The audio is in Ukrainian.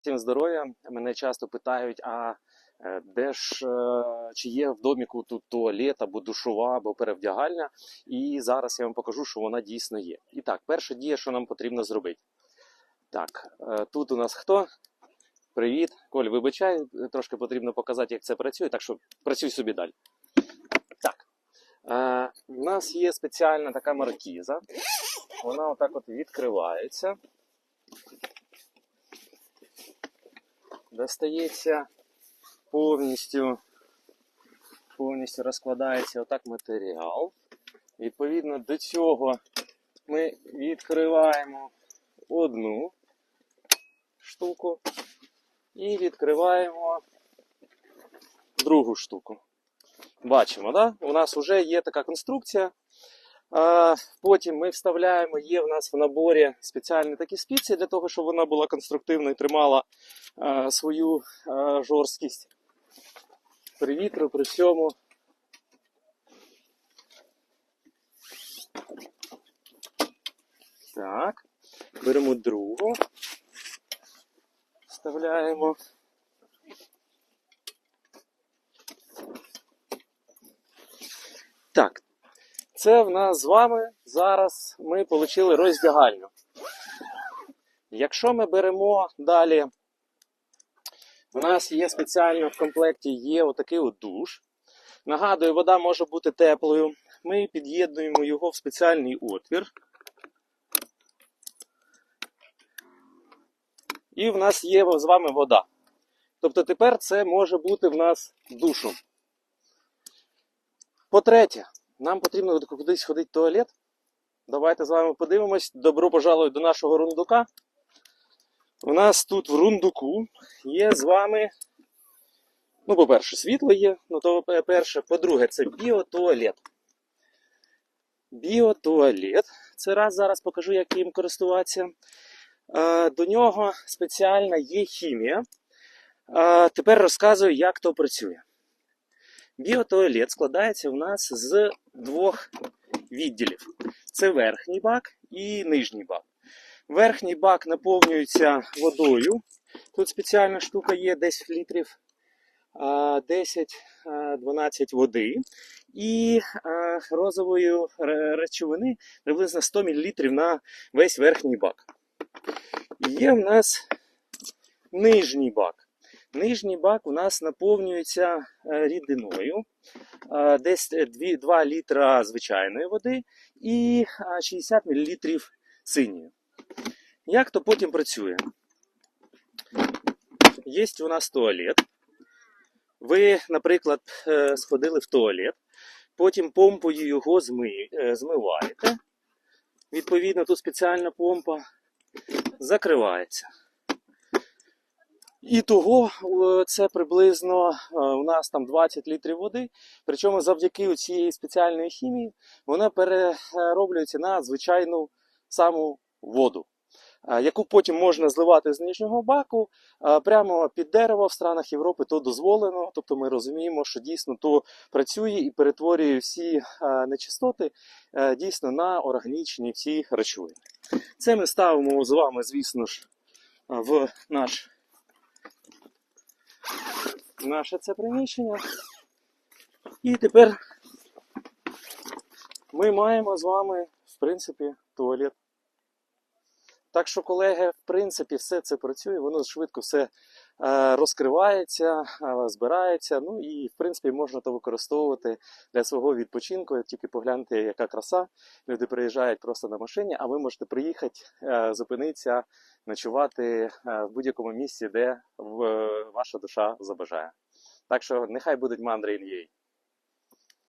Всім здоров'я. Мене часто питають, а е, де ж е, чи є в доміку тут туалет або душова, або перевдягальня. І зараз я вам покажу, що вона дійсно є. І так, перша дія, що нам потрібно зробити. Так, е, тут у нас хто? Привіт, Коль, вибачай, трошки потрібно показати, як це працює, так що працюй собі далі. Так, у нас є спеціальна така маркіза. Вона отак от відкривається. Достається повністю, повністю розкладається отак матеріал. Відповідно до цього ми відкриваємо одну штуку і відкриваємо другу штуку. Бачимо, да? у нас вже є така конструкція. Потім ми вставляємо, є в нас в наборі спеціальні такі спиці для того, щоб вона була конструктивна і тримала свою жорсткість при вітру, при всьому. Так, беремо другу, вставляємо. Так, це в нас з вами зараз ми отримали роздягальню. Якщо ми беремо далі, у нас є спеціально в комплекті є отакий от душ. Нагадую, вода може бути теплою. Ми під'єднуємо його в спеціальний отвір. І в нас є з вами вода. Тобто тепер це може бути в нас душом. По-третє, нам потрібно кудись ходити в туалет. Давайте з вами подивимось. Добро пожалуй до нашого рундука. У нас тут в рундуку є з вами. Ну, по-перше, світло є, ну то перше. По-друге, це біотуалет. Біотуалет. Це раз зараз покажу, як їм користуватися. До нього спеціальна є хімія. Тепер розказую, як то працює. Біотуалет складається у нас з двох відділів: це верхній бак і нижній бак. Верхній бак наповнюється водою. Тут спеціальна штука є 10 літрів, 10-12 води і розової речовини приблизно 100 мл на весь верхній бак. Є в нас нижній бак. Нижній бак у нас наповнюється е, рідиною, е, десь 2, 2 літра звичайної води і е, 60 мл синьої. Як то потім працює? Є у нас туалет. Ви, наприклад, е, сходили в туалет, потім помпою його зми, е, змиваєте. Відповідно, тут спеціальна помпа закривається. І того е, це приблизно е, у нас там 20 літрів води. Причому завдяки цієї спеціальної хімії вона перероблюється на звичайну саму воду, е, яку потім можна зливати з нижнього баку прямо під дерево в странах Європи. То дозволено. Тобто ми розуміємо, що дійсно то працює і перетворює всі нечистоти дійсно на органічні всі речовини. Це ми ставимо з вами, звісно ж, в наш наше це приміщення. І тепер ми маємо з вами, в принципі, туалет. Так що, колеги, в принципі, все це працює, воно швидко все розкривається, е, збирається. Ну і, в принципі, можна то використовувати для свого відпочинку. Тільки погляньте, яка краса. Люди приїжджають просто на машині, а ви можете приїхати, е, зупинитися, ночувати е, в будь-якому місці, де ваша душа забажає. Так що нехай будуть мандри ін'єй.